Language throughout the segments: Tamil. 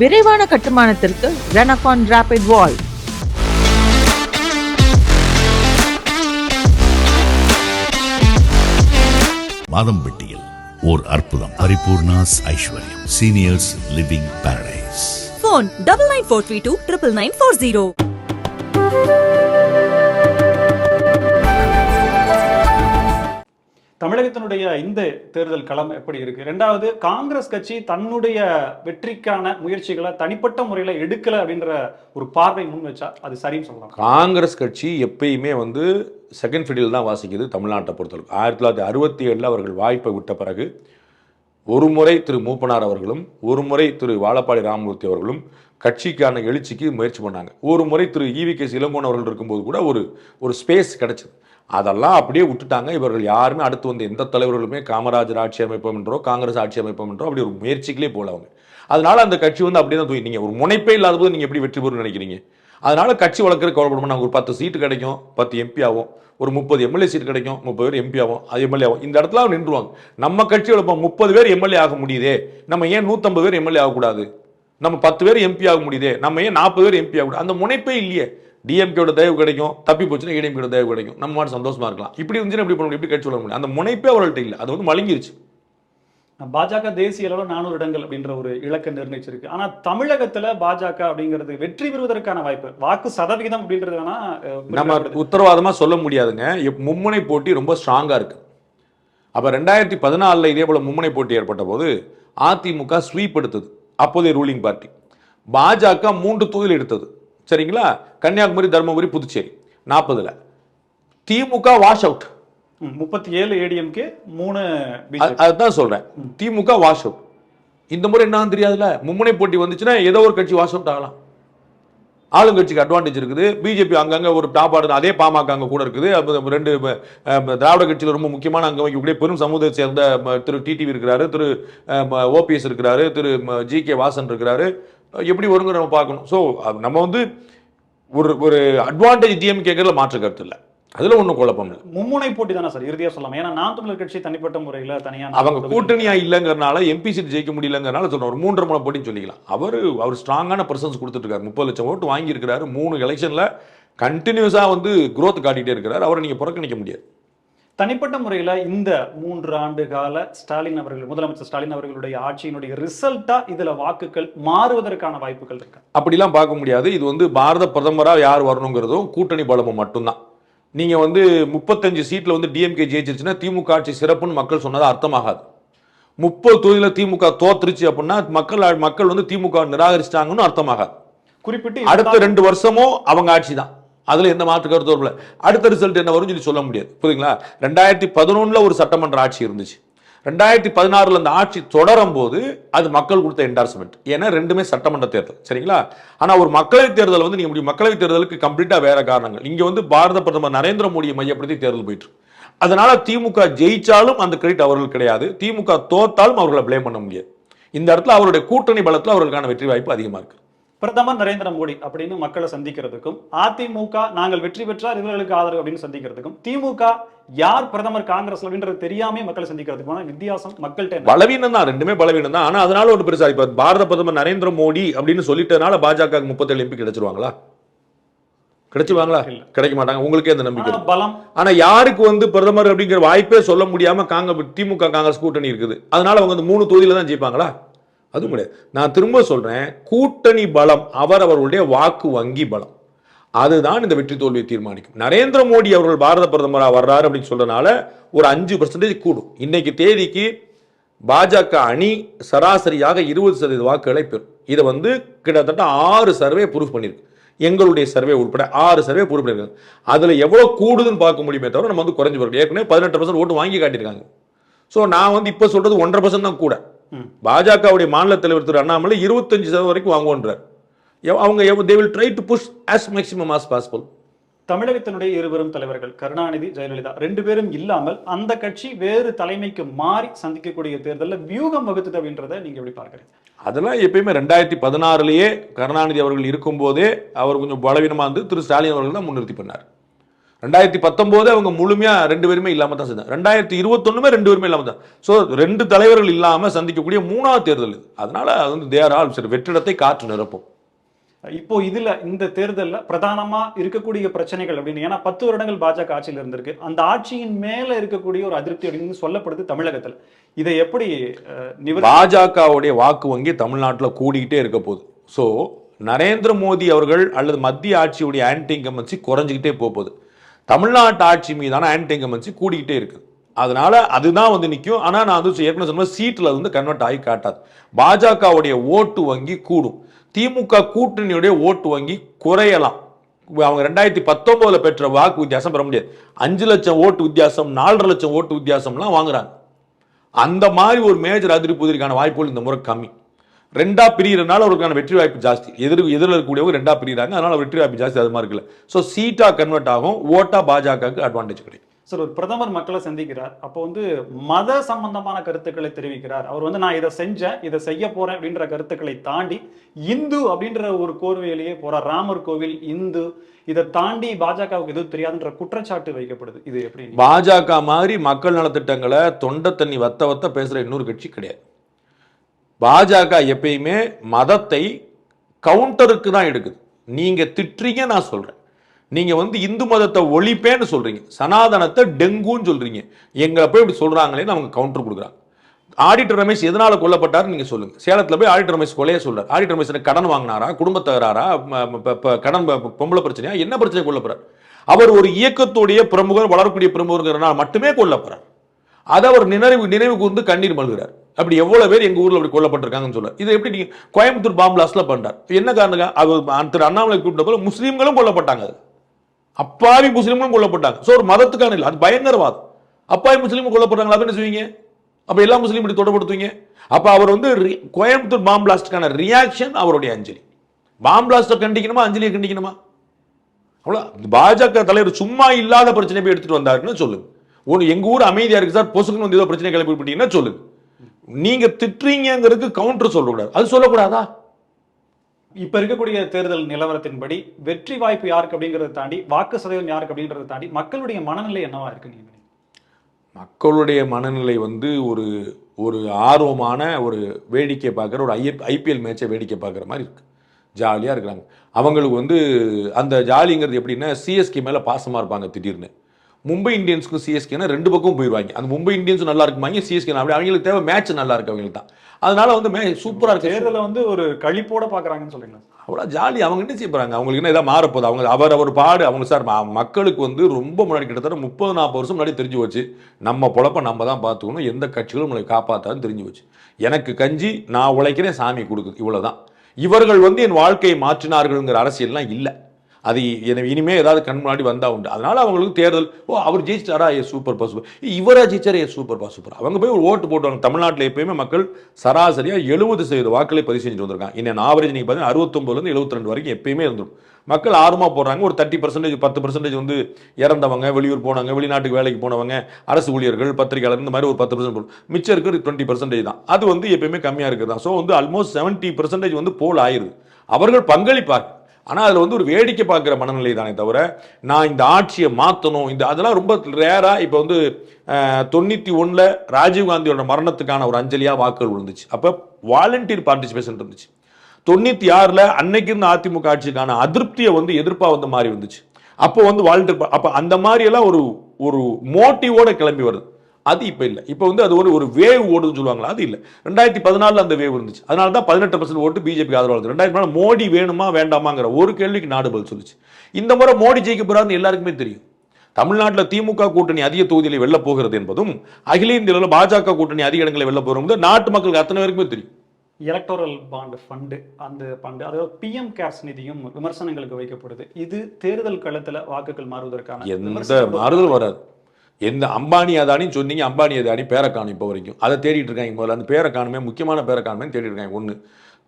விரைவான கட்டுமானத்திற்கு ரெனகான் ராபிட் வால் மாதம்பட்டியில் ஓர் அற்புதம். Paripoorna's Aishwaryam. Seniors living paradise phone double nine four three two triple nine four zero. தமிழகத்தினுடைய இந்த தேர்தல் களம் எப்படி இருக்கு? ரெண்டாவது காங்கிரஸ் கட்சி தன்னுடைய வெற்றிக்கான முயற்சிகளை தனிப்பட்ட முறையில் எடுக்கல அப்படின்ற ஒரு பார்வை முன் வச்சா அது சரின்னு சொல்லலாம். காங்கிரஸ் கட்சி எப்பயுமே வந்து செகண்ட் ஃபீல்டில் தான் வாசிக்குது தமிழ்நாட்டை பொறுத்தவரைக்கும் ஆயிரத்தி தொள்ளாயிரத்தி அறுபத்தி ஏழில் அவர்கள் வாய்ப்பை விட்ட பிறகு ஒரு முறை திரு மூப்பனார் அவர்களும் ஒரு முறை திரு வாழப்பாடி ராமமூர்த்தி அவர்களும் கட்சிக்கான எழுச்சிக்கு முயற்சி பண்ணாங்க. ஒரு முறை திரு இவி கே இளங்கோன் அவர்கள் இருக்கும்போது கூட ஒரு ஒரு ஸ்பேஸ் கிடைச்சது. அதெல்லாம் அப்படியே விட்டுட்டாங்க. இவர்கள் யாருமே அடுத்து வந்து எந்த தலைவர்களுமே காமராஜர் ஆட்சி அமைப்போம் என்றோ காங்கிரஸ் ஆட்சி அமைப்போம் என்றோ அப்படி ஒரு முயற்சிகளே போல அவங்க. அதனால அந்த கட்சி வந்து அப்படியே தான் தூக்கி நீங்கள் ஒரு முனைப்பே இல்லாத போது நீங்கள் எப்படி வெற்றி பெறும் நினைக்கிறீங்க? அதனால கட்சி வளர்க்குற கவலைப்படும் நாங்கள் ஒரு பத்து சீட்டு கிடைக்கும் பத்து எம்பி ஆகும் ஒரு முப்பது எம்எல்ஏ சீட் கிடைக்கும் முப்பது பேர் எம்பி ஆகும் அது எம்எல்ஏ ஆகும் இந்த இடத்துல நின்றுவாங்க. நம்ம கட்சி வளர்ப்போம் முப்பது பேர் எம்எல்ஏ ஆக முடியுதே. நம்ம ஏன் நூற்றம்பது பேர் எம்எல்ஏ ஆகக்கூடாது? நம்ம பத்து பேர் எம்பி ஆக முடியுதே. நம்ம ஏன் நாற்பது பேர் எம்பி ஆகக்கூடாது? அந்த முனைப்பே இல்லையே. டிஎம்கேட தயவு கிடைக்கும் தப்பி போச்சுன்னா ஏடிஎம்கேட தயவு கிடைக்கும். நம்ம மாதிரி சந்தோஷமா இருக்கலாம். இப்படி இருந்துச்சுன்னா எப்படி பண்ண எப்படி கட்சி வளர முடியும். அந்த முனைப்பே அவர்கள்ட்ட இல்லை. அது வந்து மழுங்கிருச்சு. பாஜக தேசிய அளவில் நானூறு இடங்கள் அப்படின்ற ஒரு இலக்கை நிர்ணயிச்சிருக்கு. ஆனா தமிழகத்துல பாஜக அப்படிங்கிறது வெற்றி பெறுவதற்கான வாய்ப்பு வாக்கு சதவிகிதம் அப்படின்றது வேணா நம்ம குறிப்பிடப்படுது. உத்தரவாதமா சொல்ல முடியாதுங்க. மும்முனை போட்டி ரொம்ப ஸ்ட்ராங்கா இருக்கு. அப்ப ரெண்டாயிரத்தி பதினாலில் இதே போல மும்முனை போட்டி ஏற்பட்ட போது அதிமுக ஸ்வீப் எடுத்தது. அப்போதைய ரூலிங் பார்ட்டி பாஜக மூன்று தொகுதியில் எடுத்தது. சரிங்களா? கன்னியாகுமரி தருமபுரி புதுச்சேரி. நாற்பதுல திமுக வாஷ் அவுட் முப்பத்தி ஏழு ஏடிஎம்கே மூணு. அதுதான் சொல்றேன். திமுக வாஷ் அவுட் இந்த முறை என்னன்னு தெரியாதுல மும்முனை போட்டி வந்துச்சுன்னா ஏதோ ஒரு கட்சி வாஷ் அவுட் ஆகலாம். ஆளுங்கட்சிக்கு அட்வான்டேஜ் இருக்குது. பிஜேபி அங்கங்க ஒரு டாப் ஆடுது அதே பாமக அங்க கூட இருக்குது. ரெண்டு திராவிட கட்சியில் ரொம்ப முக்கியமான அங்க வைக்கக்கூடிய பெரும் சமூகத்தை சேர்ந்த திரு டிடிவி இருக்கிறாரு திரு ஓபிஎஸ் இருக்கிறாரு திரு ஜி கே வாசன் இருக்கிறாரு. எப்படி வருங்க நம்ம பார்க்கணும். ஸோ நம்ம வந்து ஒரு ஒரு அட்வான்டேஜ் டிஎம் கேட்கறதுல மாற்று கருத்து இல்லை. அதுல ஒன்றும் குழப்பம் இல்லை. மும்முனை போட்டி தானே சார்? இறுதியா சொல்லலாம்? ஏன்னா நாம் தமிழர் கட்சி தனிப்பட்ட முறையில தனியா அவங்க கூட்டணியா இல்லைங்கிறனால எம்பி சீட் ஜெயிக்க முடியலங்கிறனால சொல்றோம் ஒரு மூன்றரை முறை போட்டின்னு சொல்லிக்கலாம். அவர் அவர் ஸ்ட்ராங்கான பர்சன்ஸ் கொடுத்துட்டு இருக்காரு முப்பது லட்சம் ஓட்டு வாங்கி இருக்காரு மூணு எலெக்ஷன்ல கண்டினியூஸா வந்து growth காட்டிட்டே இருக்கிறாரு. அவரை நீங்க புறக்கணிக்க முடியாது. தனிப்பட்ட முறையில இந்த மூன்று ஆண்டு கால ஸ்டாலின் அவர்கள் முதலமைச்சர் ஸ்டாலின் அவர்களுடைய ஆட்சியினுடைய ரிசல்ட்டா இதுல வாக்குகள் மாறுவதற்கான வாய்ப்புகள் இருக்கு? அப்படிலாம் பார்க்க முடியாது. இது வந்து பாரத பிரதமரா யார் வரணுங்கிறதும் கூட்டணி பலமும் மட்டும்தான். நீங்க வந்து முப்பத்தஞ்சு சீட்ல வந்து டிஎம்கே ஜெயிச்சிருச்சுன்னா திமுக ஆட்சி சிறப்புன்னு மக்கள் சொன்னது அர்த்தமாகாது. முப்பது தொகுதியில திமுக தோத்துருச்சு அப்படின்னா மக்கள் மக்கள் வந்து திமுக நிராகரிச்சிட்டாங்கன்னு அர்த்தமாகாது. குறிப்பிட்டு அடுத்த ரெண்டு வருஷமும் அவங்க ஆட்சி தான் அதில் எந்த மாற்று கருத்தும் இல்லை அடுத்த ரிசல்ட் என்ன வரும்னு சொல்லி சொல்ல முடியாது. புரியுங்களா ரெண்டாயிரத்தி பதினொன்றில் ஒரு சட்டமன்ற ஆட்சி இருந்துச்சு. ரெண்டாயிரத்தி பதினாறுல அந்த ஆட்சி தொடரும் போது அது மக்கள் கொடுத்த என்டார்ஸ்மெண்ட் ஏன்னா ரெண்டுமே சட்டமன்ற தேர்தல். சரிங்களா? ஆனால் ஒரு மக்களவைத் தேர்தல் வந்து நீங்கள் முடியும். மக்களவைத் தேர்தலுக்கு கம்ப்ளீட்டாக வேற காரணங்கள். இங்கே வந்து பாரத பிரதமர் நரேந்திர மோடியை மையப்படுத்தி தேர்தல் போயிட்டு அதனால திமுக ஜெயிச்சாலும் அந்த கிரெடிட் அவர்கள் கிடையாது. திமுக தோத்தாலும் அவர்களை பிளேம் பண்ண முடியாது. இந்த இடத்துல அவருடைய கூட்டணி பலத்தில் அவர்களுக்கான வெற்றி வாய்ப்பு அதிகமாக இருக்குது பிரதமர் நரேந்திர மோடி அப்படின்னு மக்களை சந்திக்கிறதுக்கும் அதிமுக நாங்கள் வெற்றி பெற்றால் இவர்களுக்கு ஆதரவு அப்படின்னு சந்திக்கிறதுக்கும் திமுக யார் பிரதமர் காங்கிரஸ் அப்படின்றது தெரியாம மக்களை சந்திக்கிறதுக்குமான வித்தியாசம் மக்கள்கிட்ட? பலவீனம் தான் ரெண்டுமே பலவீனம் தான் ஆனா அதனால ஒரு பெருசா இப்ப பாரத பிரதமர் நரேந்திர மோடி அப்படின்னு சொல்லிட்டனால பாஜக முப்பத்தேழு எம்பி கிடைச்சிருவாங்களா? இல்ல. கிடைக்க மாட்டாங்க. உங்களுக்கே அந்த நம்பிக்கை. பலம். ஆனா யாருக்கு வந்து பிரதமர் அப்படிங்கிற வாய்ப்பே சொல்ல முடியாம காங்க திமுக காங்கிரஸ் கூட்டணி இருக்குது. அதனால அவங்க அந்த மூணு தொகுதியில தான் ஜெயிப்பாங்களா? அது கிடையாது நான் திரும்ப சொல்றேன் கூட்டணி பலம் அவர் அவர்களுடைய வாக்கு வங்கி பலம். அதுதான் இந்த வெற்றி தோல்வியை தீர்மானிக்கும். நரேந்திர மோடி அவர்கள் பாரத பிரதமராக வர்றாரு அப்படின்னு சொல்றதுனால ஒரு அஞ்சு பர்சன்டேஜ் கூடும். இன்னைக்கு தேதிக்கு பாஜக அணி சராசரியாக இருபது சதவீத வாக்குகளை பெறும். இதை வந்து கிட்டத்தட்ட ஆறு சர்வே ப்ரூஃப் பண்ணியிருக்கு. எங்களுடைய சர்வே உட்பட ஆறு சர்வே ப்ரூஃப் பண்ணியிருக்காங்க. அதில் எவ்வளோ கூடுதுன்னு பார்க்க முடியுமே தவிர நம்ம வந்து குறைஞ்சு போகிறோம் ஏற்கனவே பதினெட்டு பர்சன்ட் ஓட்டு வாங்கி காட்டியிருக்காங்க. ஸோ நான் வந்து இப்போ சொல்கிறது ஒன்றரை பர்சன்ட் தான் கூட. பாஜகவுடைய மாநில தலைவர் திரு அண்ணாமலை இருபத்தஞ்சு சதவீதம் வரைக்கும் வாங்குவோன்றார். அவங்க they will try to push as maximum as possible தமிழகத்தினுடைய இருவரும் தலைவர்கள் கருணாநிதி ஜெயலலிதா ரெண்டு பேரும் இல்லாமல் அந்த கட்சி வேறு தலைமைக்கு மாறி சந்திக்கக்கூடிய தேர்தல்ல வியூகம் வகுத்துது அப்படின்றத நீங்க எப்படி பார்க்கறீங்க? அதெல்லாம் எப்பயுமே ரெண்டாயிரத்தி பதினாறுலயே கருணாநிதி அவர்கள் இருக்கும்போதே அவர் கொஞ்சம் பலவீனமா இருந்து திரு ஸ்டாலின் அவர்கள் தான் முன்னிறுத்தி பண்ணார். ரெண்டாயிரத்தி பத்தொம்போது அவங்க முழுமையா ரெண்டு பேருமே இல்லாம தான் செஞ்சாங்க. ரெண்டாயிரத்தி இருபத்தொன்னுமே ரெண்டு பேருமே இல்லாம தான். ஸோ ரெண்டு தலைவர்கள் இல்லாம சந்திக்கக்கூடிய மூணாவது தேர்தல் இது. அதனால அது வந்து தேர் ஆல் சரி வெற்றிடத்தை காற்று நிரப்பும். இப்போ இதுல இந்த தேர்தல்ல பிரதானமா இருக்கக்கூடிய பிரச்சனைகள் அப்படின்னு ஏன்னா பத்து வருடங்கள் பாஜக ஆட்சியில் இருந்திருக்கு. அந்த ஆட்சியின் மேல இருக்கக்கூடிய ஒரு அதிருப்தி அப்படின்னு சொல்லப்படுது தமிழகத்துல. இதை எப்படி பாஜகவுடைய வாக்கு வங்கி தமிழ்நாட்டில் கூடிக்கிட்டே இருக்க போகுது. ஸோ நரேந்திர மோடி அவர்கள் அல்லது மத்திய ஆட்சியுடைய ஆன்டி இன்கம்பன்சி குறைஞ்சிக்கிட்டே போக போகுது. தமிழ்நாட்டு ஆட்சி மீதான ஆன்டி இன்கம்பன்சி கூடிக்கிட்டே இருக்குது அதனால அதுதான் வந்து நிற்கும் ஆனால் நான் வந்து ஏற்கனவே சொன்ன சீட்டில் வந்து கன்வெர்ட் ஆகி காட்டாது. பாஜகவுடைய ஓட்டு வங்கி கூடும். திமுக கூட்டணியுடைய ஓட்டு வங்கி குறையலாம். அவங்க ரெண்டாயிரத்தி பத்தொம்போதில் பெற்ற வாக்கு வித்தியாசம் பெற முடியாது. அஞ்சு லட்சம் ஓட்டு வித்தியாசம் நாலரை லட்சம் ஓட்டு வித்தியாசம்லாம் வாங்குறாங்க. அந்த மாதிரி ஒரு மேஜர் அதிருப்பதற்கான வாய்ப்புகள் இந்த முறை கம்மி. ரெண்டா பிரியறதுனால அவருக்கான வெற்றி வாய்ப்பு ஜாஸ்தி. எதிர் எதிரில் இருக்கக்கூடியவங்க ரெண்டா பிரிகிறாங்க அதனால வெற்றி வாய்ப்பு ஜாஸ்தி அது மாதிரி இருக்குல்ல. ஸோ சீட்டா கன்வெர்ட் ஆகும் ஓட்டா பாஜகவுக்கு அட்வான்டேஜ் கிடைக்கும். சார் ஒரு பிரதமர் மக்களை சந்திக்கிறார். அப்போ வந்து மத சம்பந்தமான கருத்துக்களை தெரிவிக்கிறார். அவர் வந்து நான் இதை செஞ்சேன் இதை செய்ய போறேன் அப்படின்ற கருத்துக்களை தாண்டி இந்து அப்படின்ற ஒரு கோர்வையிலேயே போறார். ராமர் கோவில் இந்து இதை தாண்டி பாஜகவுக்கு எதுவும் தெரியாதுன்ற குற்றச்சாட்டு வைக்கப்படுது. இது எப்படி? பாஜக மாதிரி மக்கள் நலத்திட்டங்களை தொண்டை தண்ணி வத்த வத்த பேசுற இன்னொரு கட்சி கிடையாது. பாஜக எப்பயுமே மதத்தை கவுண்டருக்கு தான் எடுக்குது. நீங்கள் திட்டுறீங்க நான் சொல்கிறேன் நீங்கள் வந்து இந்து மதத்தை ஒழிப்பேன்னு சொல்கிறீங்க சனாதனத்தை டெங்குன்னு சொல்கிறீங்க எங்களை போய் இப்படி சொல்றாங்களேன்னு அவங்க கவுண்டர் கொடுக்குறாங்க. ஆடிட்டர் ரமேஷ் எதனால் கொல்லப்பட்டார் நீங்கள் சொல்லுங்க. சேலத்தில் போய் ஆடிட்டர் ரமேஷ் கொலையே சொல்கிறார் ஆடிட்டர் ரமேஷ் கடன் வாங்கினாரா? குடும்ப தகராறா கடன் பொம்பளை பிரச்சனையா? என்ன பிரச்சனை கொல்லப்படுறார் அவர் ஒரு இயக்கத்துடைய பிரமுகர் வளரக்கூடிய பிரமுகர்ங்கிறனால மட்டுமே கொல்லப்படுறார் அதை அவர் நினைவு நினைவு கூர்ந்து கண்ணீர் மல்கிறார். அப்படி எவ்வளவு பேர் எங்க ஊர்ல அப்படி கொல்லப்பட்டிருக்காங்கன்னு சொல்ல. இது எப்படி நீங்க கோயம்புத்தூர் பாம்பு பிளாஸ்ட்ல பண்றார்? என்ன காரணம் அவர் திரு அண்ணாமலை கூப்பிட்ட போல முஸ்லீம்களும் கொல்லப்பட்டாங்க அப்பாவி முஸ்லீம்களும் கொல்லப்பட்டாங்க. ஸோ ஒரு மதத்துக்கான இல்லை அது பயங்கரவாதம். அப்பாவி முஸ்லீமும் கொல்லப்படுறாங்களா? அப்படின்னு என்ன செய்வீங்க? அப்ப எல்லா முஸ்லீம் இப்படி தொடர்படுத்துவீங்க அப்ப அவர் வந்து ரி- கோயம்புத்தூர் பாம்பு பிளாஸ்டுக்கான ரியாக்ஷன் அவருடைய அஞ்சலி. பாம்பு பிளாஸ்டை கண்டிக்கணுமா? அஞ்சலியை கண்டிக்கணுமா? அவ்வளோ பாஜக தலைவர் சும்மா இல்லாத பிரச்சனை போய் எடுத்துட்டு வந்தாருன்னு சொல்லுங்க. ஒன்று எங்கள் ஊர் அமைதியாக இருக்குது சார் பொசுக்குன்னு வந்து ஏதோ பிரச்சனை கிளப்பி விட்டீங்கன்னா சொல்லுங்க. நீங்க திட்டுறீங்கிறதுக்கு கவுண்டர் சொல்லக்கூடாது. அது சொல்லக்கூடாதா? இப்ப இருக்கக்கூடிய தேர்தல் நிலவரத்தின்படி வெற்றி வாய்ப்பு யாருக்கு அப்படிங்கறத தாண்டி வாக்கு சதவீதம் யாருக்கு அப்படிங்கறத தாண்டி மக்களுடைய மனநிலை என்னவா இருக்கு நீங்க? மக்களுடைய மனநிலை வந்து ஒரு ஒரு ஆர்வமான ஒரு வேடிக்கை பார்க்குற ஒரு ஐ ஐபிஎல் மேட்சை வேடிக்கை பார்க்குற மாதிரி இருக்கு. ஜாலியாக இருக்கிறாங்க. அவங்களுக்கு வந்து அந்த ஜாலிங்கிறது எப்படின்னா சிஎஸ்கே மேலே பாசமாக இருப்பாங்க திடீர்னு. மும்பை இந்தியன்ஸ்க்கும் சிஎஸ்கேனா ரெண்டு பக்கம் போயிடுவாங்க அந்த மும்பை இந்தியன்ஸும் நல்லா இருக்குமாங்க சிஎஸ்கே அப்படி அவங்களுக்கு தேவை மேட்ச் நல்லா இருக்கு அவங்களுக்கு தான். அதனால வந்து மே சூப்பராக இருக்கு தேர்தலை வந்து ஒரு கழிப்போட பாக்குறாங்கன்னு சொல்றீங்களா? அவ்வளோ ஜாலி அவங்க என்ன செய்ய போறாங்க? அவங்களுக்கு என்ன ஏதாவது மாறப்போகுது? அவங்க அவர் அவர் பாடு அவங்க சார் மக்களுக்கு வந்து ரொம்ப முன்னாடி கிட்டத்தட்ட முப்பது நாற்பது வருஷம் முன்னாடி தெரிஞ்சு போச்சு. நம்ம பொழப்ப நம்ம தான் பார்த்துக்கணும். எந்த கட்சிகளும் நம்மளை காப்பாற்றாதுன்னு தெரிஞ்சு போச்சு. எனக்கு கஞ்சி நான் உழைக்கிறேன் சாமி கொடுக்குது இவ்வளவுதான். இவர்கள் வந்து என் வாழ்க்கையை மாற்றினார்கள்ங்கிற அரசியல்லாம் இல்லை. அது எனவே இனிமே ஏதாவது கண் முன்னாடி வந்தா உண்டு. அதனால அவங்களுக்கு தேர்தல் ஓ அவர் ஜெயிச்சிட்டாரா? ஏ சூப்பர் பா சூப்பர் இவரா ஜெயிச்சாரா? ஏ சூப்பர் பா சூப்பர் அவங்க போய் ஒரு ஓட்டு போட்டுவாங்க. தமிழ்நாட்டில் எப்பயுமே மக்கள் சராசரியாக எழுபது சதவீத வாக்களை பதிவு செஞ்சுட்டு வந்திருக்காங்க இன்னும் ஆவரேஜ் நீங்கள் பார்த்தீங்கன்னா அறுபத்தொம்பதுலேருந்து எழுபத்தி ரெண்டு வரைக்கும் எப்பயுமே இருந்துடும் மக்கள் ஆர்வமாக போடுறாங்க. ஒரு தேர்ட்டி பர்சன்டேஜ் பத்து பர்சன்டேஜ் வந்து இறந்தவங்க வெளியூர் போனவங்க வெளிநாட்டுக்கு வேலைக்கு போனவங்க அரசு ஊழியர்கள் பத்திரிகையாளர் இந்த மாதிரி ஒரு பத்து பர்சன்ட் மிச்சம் இருக்கிற டுவெண்ட்டி பர்சன்டேஜ் தான். அது வந்து எப்பயுமே கம்மியாக இருக்குது தான். ஸோ வந்து ஆல்மோஸ்ட் செவன்ட்டி பர்சன்டேஜ் வந்து போல் ஆயிடுது அவர்கள் பங்களிப்பார். ஆனால் அதில் வந்து ஒரு வேடிக்கை பார்க்குற மனநிலை தானே தவிர நான் இந்த ஆட்சியை மாற்றணும் இந்த அதெல்லாம் ரொம்ப ரேராக இப்போ வந்து தொண்ணூற்றி ஒன்றில் ராஜீவ்காந்தியோட மரணத்துக்கான ஒரு அஞ்சலியாக வாக்குகள் விழுந்துச்சு. அப்போ வாலண்டியர் பார்ட்டிசிபேஷன் இருந்துச்சு. தொண்ணூற்றி ஆறில் அன்னைக்கு இருந்த அதிமுக ஆட்சிக்கான அதிருப்தியை வந்து எதிர்ப்பாக வந்து மாறி வந்துச்சு. அப்போ வந்து வாலண்டியர் அப்போ அந்த மாதிரியெல்லாம் ஒரு ஒரு மோட்டிவோட கிளம்பி வருது. அது இப்போ இல்லை. இப்போ வந்து அது ஒரு ஒரு வேவ் ஓடுதுன்னு சொல்லுவாங்களா? அது இல்லை. ரெண்டாயிரத்தி பதினாலில் அந்த வேவ் இருந்துச்சு. அதனால தான் பதினெட்டு பர்சன்ட் ஓட்டு பிஜேபி ஆதரவு வருது ரெண்டாயிரத்தி பதினாலு மோடி வேணுமா வேண்டாமாங்கிற ஒரு கேள்விக்கு நாடு பதில் சொல்லுச்சு. இந்த முறை மோடி ஜெயிக்க போறாருன்னு எல்லாருக்குமே தெரியும். தமிழ்நாட்டில் திமுக கூட்டணி அதிக தொகுதிகளை வெல்ல போகிறது என்பதும் அகில இந்திய அளவில் பாஜக கூட்டணி அதிக இடங்களை வெல்ல போகிறது நாட்டு மக்களுக்கு அத்தனை பேருக்குமே தெரியும். எலக்டோரல் பாண்ட் ஃபண்டு அந்த ஃபண்டு அதாவது பிஎம் கேர்ஸ் நிதியும் விமர்சனங்களுக்கு வைக்கப்படுது. இது தேர்தல் களத்துல வாக்குகள் மாறுவதற்கான எந்த மாறுதல் வராது. எந்த அம்பானி அதானின்னு சொன்னீங்க அம்பானி அதானி பேரை காணும் இப்போ வரைக்கும். அதை தேடிட்டு இருக்காங்க முதல்ல. அந்த பேரை காணுமே முக்கியமான பேரை காணுமே தேடிட்டு இருக்காங்க. ஒன்று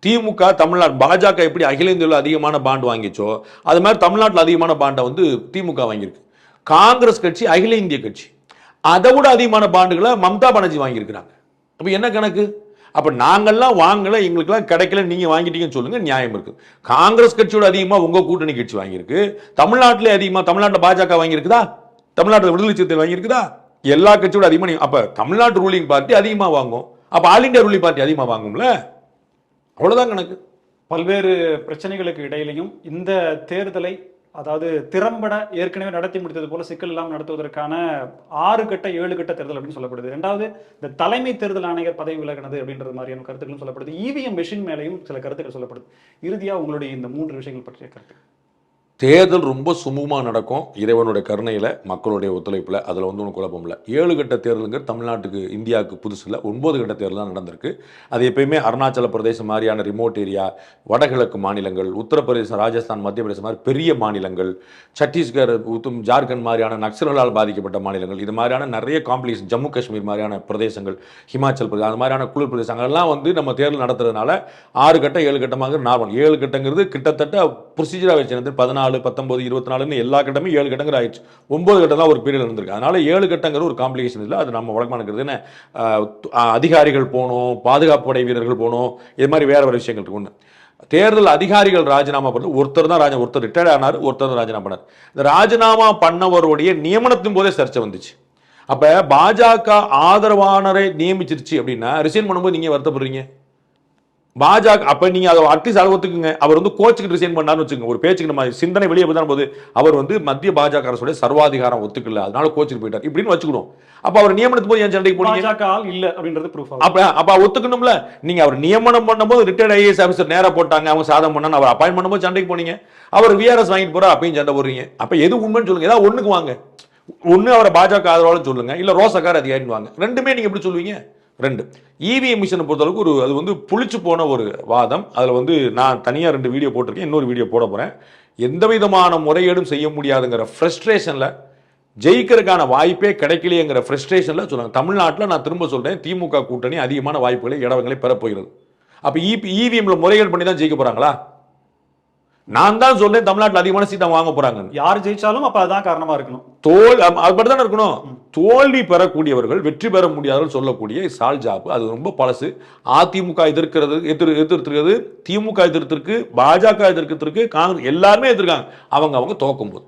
திமுக தமிழ்நாடு பாஜக எப்படி அகில இந்தியாவில் அதிகமான பாண்டு வாங்கிச்சோ அது மாதிரி தமிழ்நாட்டில் அதிகமான பாண்டை வந்து திமுக வாங்கியிருக்கு. காங்கிரஸ் கட்சி அகில இந்திய கட்சி. அதை விட அதிகமான பாண்டுகளை மம்தா பானர்ஜி வாங்கியிருக்கிறாங்க. அப்போ என்ன கணக்கு? அப்போ நாங்கெல்லாம் வாங்கலை எங்களுக்கெல்லாம் கிடைக்கல நீங்கள் வாங்கிட்டீங்கன்னு சொல்லுங்கள் நியாயம் இருக்குது காங்கிரஸ் கட்சியோட அதிகமாக உங்கள் கூட்டணி கட்சி வாங்கியிருக்கு. தமிழ்நாட்டிலே அதிகமாக தமிழ்நாட்டில் பாஜக வாங்கியிருக்குதா? தமிழ்நாட்டில் விடுதலை சிறுத்தை வாங்கியிருக்குதா? எல்லா கட்சியோட அதிகமாக அப்போ தமிழ்நாட்டு ரூலிங் பார்ட்டி அதிகமாக வாங்கும். அப்போ ஆல் இண்டியா ரூலிங் பார்ட்டி அதிகமாக வாங்கும்ல? அவ்வளோதான் கணக்கு. பல்வேறு பிரச்சனைகளுக்கு இடையிலையும் இந்த தேர்தலை அதாவது திறம்பட ஏற்கனவே நடத்தி முடித்தது போல சிக்கல் இல்லாமல் நடத்துவதற்கான ஆறு கட்ட ஏழு கட்ட தேர்தல் அப்படின்னு சொல்லப்படுது. ரெண்டாவது இந்த தலைமை தேர்தல் ஆணையர் பதவி விலகினது அப்படின்றது மாதிரியான கருத்துக்களும் சொல்லப்படுது. இவிஎம் மெஷின் மேலேயும் சில கருத்துக்கள் சொல்லப்படுது. இறுதியாக உங்களுடைய இந்த மூன்று விஷயங்கள் பற்றிய கருத்து. தேர்தல் ரொம்ப சுமூகமாக நடக்கும். இறைவனுடைய கருணையில் மக்களுடைய ஒத்துழைப்பில் அதில் வந்து ஒன்றும் குழப்பம் இல்லை. ஏழு கட்ட தேர்தலுங்கிற தமிழ்நாட்டுக்கு இந்தியாவுக்கு புதுசில் ஒன்பது கட்ட தேர்தல் தான் நடந்திருக்கு. அது எப்பயுமே அருணாச்சல பிரதேசம் மாதிரியான ரிமோட் ஏரியா வடகிழக்கு மாநிலங்கள் உத்தரப்பிரதேசம் ராஜஸ்தான் மத்திய பிரதேசம் மாதிரி பெரிய மாநிலங்கள் சத்தீஸ்கர் உத்தும் ஜார்க்கண்ட் மாதிரியான நக்சல்களால் பாதிக்கப்பட்ட மாநிலங்கள் இது மாதிரியான நிறைய காம்ப்ளிகேஷன் ஜம்மு காஷ்மீர் மாதிரியான பிரதேசங்கள் ஹிமாச்சல் பிரதேசம் அது மாதிரியான குளிர் பிரதேசங்கள்லாம் வந்து நம்ம தேர்தல் நடத்துறதுனால ஆறு கட்டம் ஏழு கட்டமாக நார்மல். ஏழு கட்டங்கிறது கிட்டத்தட்ட ப்ரொசீஜராக வச்சு பதினாலு பத்தொன்பது இருபத்தி நாலுன்னு எல்லா கட்டமும் ஏழு கட்டங்கிற ஆயிடுச்சு. ஒன்பது கட்டம் தான் ஒரு பீரியட் இருந்திருக்கு. அதனால ஏழு கட்டங்கிற ஒரு காம்ப்ளிகேஷன் இல்லை. அது நம்ம வழக்கமாக இருக்கிறது என்ன அதிகாரிகள் போகணும் பாதுகாப்பு படை வீரர்கள் போகணும் இது மாதிரி வேற வேறு விஷயங்கள் இருக்கு. ஒன்று தேர்தல் அதிகாரிகள் ராஜினாமா பண்ணது ஒருத்தர் தான் ராஜா ஒருத்தர் ரிட்டையர்ட் ஆனார் ஒருத்தர் தான் ராஜினாமா பண்ணார். இந்த ராஜினாமா பண்ணவருடைய நியமனத்தின் போதே சர்ச்சை வந்துச்சு. அப்போ பாஜக ஆதரவானரை நியமிச்சிருச்சு அப்படின்னா ரிசைன் பண்ணும்போது நீங்கள் வருத்தப்படுறீங்க? பாஜக அப்ப நீங்க அதை அட்லீஸ்ட் அளவு ஒத்துக்குங்க அவர் வந்து கோச்சுக்கு ரிசைன் பண்ணாருன்னு வச்சுக்கோங்க. ஒரு பேச்சுக்கு நம்ம சிந்தனை வெளியே போதான் போது அவர் வந்து மத்திய பாஜக அரசுடைய சர்வாதிகாரம் ஒத்துக்கல. அதனால கோச்சுக்கு போயிட்டார். இப்படின்னு வச்சுக்கணும். அப்ப அவர் நியமனத்து போது ஏன் சண்டைக்கு போனீங்க? இல்ல அப்படின்றது ப்ரூஃப் அப்ப அப்ப ஒத்துக்கணும்ல. நீங்க அவர் நியமனம் பண்ணும்போது ரிட்டையர்ட் ஐஏஎஸ் ஆஃபீஸர் நேரா போட்டாங்க. அவங்க சாதம் பண்ணான்னு அவர் அப்பாயின் பண்ணும்போது சண்டைக்கு போனீங்க. அவர் விஆர்எஸ் வாங்கிட்டு போறா அப்பயும் சண்டை போடுறீங்க. அப்ப எது உண்மைன்னு சொல்லுங்க. ஏதாவது ஒண்ணுக்கு வாங்க. ஒண்ணு அவரை பாஜக ஆதரவாளு சொல்லுங்க. இல்ல ரோசக்கார் அதிகாரின்னு வாங்க. ரெண்டுமே நீங்க எப்படி சொல்லுவீங்க? ரெண்டு. இவிஎம் மிஷனை பொறுத்தளவுக்கு ஒரு அது வந்து புளிச்சு போன ஒரு வாதம். அதில் வந்து நான் தனியாக ரெண்டு வீடியோ போட்டிருக்கேன். இன்னொரு வீடியோ போட போகிறேன் எந்த விதமான முறையீடும் செய்ய முடியாதுங்கிற ஃப்ரெஸ்ட்ரேஷனில் ஜெயிக்கிறதுக்கான வாய்ப்பே கிடைக்கலையேங்கிற ஃப்ரெஸ்ட்ரேஷனில் சொல்லுவாங்க தமிழ்நாட்டில் நான் திரும்ப சொல்கிறேன் திமுக கூட்டணி அதிகமான வாய்ப்புகளை இடங்களை பெறப்போகிறது அப்போ இபி இவிஎம்மில் முறைகேடு பண்ணி தான் ஜெயிக்க போகிறாங்களா நான் தான் சொல்றேன் தமிழ்நாட்டில் அதிகமான சீட்டை வாங்க போறாங்கன்னு. யார் ஜெயிச்சாலும் அப்ப அதுதான் காரணமா இருக்கணும். தோல் மட்டும் தானே இருக்கணும்? தோல்வி பெறக்கூடியவர்கள் வெற்றி பெற முடியாதவர்கள் சொல்லக்கூடிய சால் ஜாப் அது ரொம்ப பழசு. அதிமுக எதிர்க்கிறது எதிர் எதிர்த்திருக்கிறது திமுக எதிர்த்திருக்கு பாஜக எதிர்க்கிறதுக்கு காங்கிரஸ் எல்லாருமே எதிர்க்காங்க. அவங்க அவங்க துவக்கும் போது.